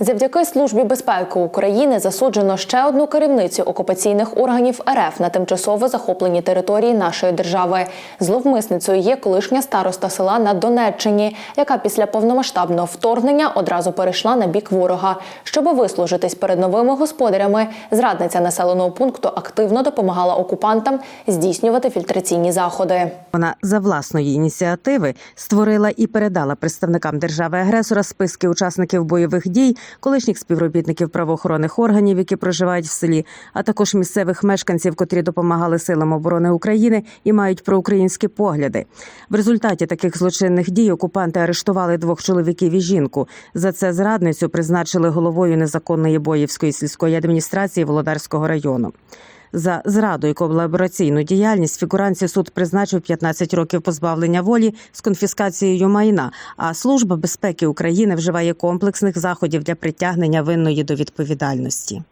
Завдяки службі безпеки України засуджено ще одну керівницю окупаційних органів РФ на тимчасово захоплені території нашої держави. Зловмисницею є колишня староста села на Донеччині, яка після повномасштабного вторгнення одразу перейшла на бік ворога. Щоби вислужитись перед новими господарями, зрадниця населеного пункту активно допомагала окупантам здійснювати фільтраційні заходи. Вона за власної ініціативи створила і передала представникам держави-агресора списки учасників бойових дій, колишніх співробітників правоохоронних органів, які проживають в селі, а також місцевих мешканців, котрі допомагали силам оборони України і мають проукраїнські погляди. В результаті таких злочинних дій окупанти арештували двох чоловіків і жінку. За це зрадницю призначили головою незаконної боївської сільської адміністрації Володарського району. За зраду і колабораційну діяльність фігуранці суд призначив 15 років позбавлення волі з конфіскацією майна. А служба безпеки України вживає комплексних заходів для притягнення винної до відповідальності.